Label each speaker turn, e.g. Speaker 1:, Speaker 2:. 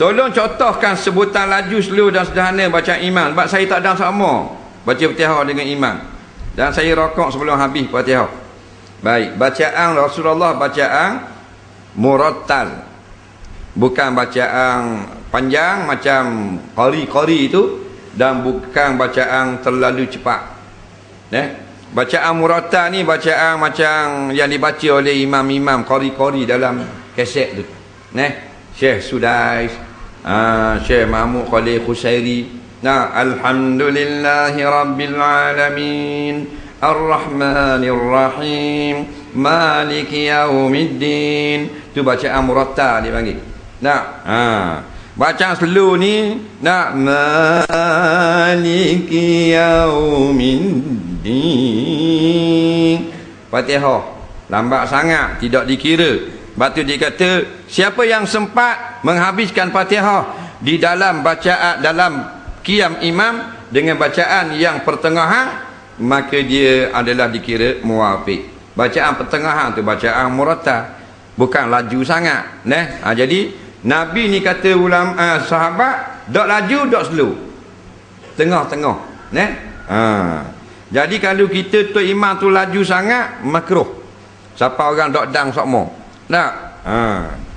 Speaker 1: Tolong contohkan sebutan laju slow dan sederhana baca iman. Sebab saya tak ada sama. Baca Fatihah dengan iman. Dan saya rokok sebelum habis Fatihah. Baik, bacaan Rasulullah bacaan murattal. Bukan bacaan panjang macam qari-qari itu dan bukan bacaan terlalu cepat. Eh? Bacaan murattal ni bacaan macam yang dibaca oleh imam-imam qari-qari dalam kaset tu. Neh, Syekh Sudais, Ah, Syekh Mahmud Khalil Khusairi. Nah, alhamdulillahi rabbil alamin. Ar-Rahmanir Rahim. Maliki yaumiddin. Tu bacaan muratta dia panggil. Nah, ha. Bacaan slow ni nak maliki yaumiddin. Fatihah. Lambat sangat, tidak dikira. Batu dia kata, siapa yang sempat menghabiskan Fatihah di dalam bacaan dalam kiam imam dengan bacaan yang pertengahan, maka dia adalah dikira muwafiq. Bacaan pertengahan tu bacaan murata, bukan laju sangat, neh. Ha, jadi Nabi ni kata ulama uh, sahabat, dak laju, dak slow. Tengah-tengah, neh. Ha. Jadi kalau kita tu imam tu laju sangat, makruh. Siapa orang dak dang sokmo? Tak. Ha.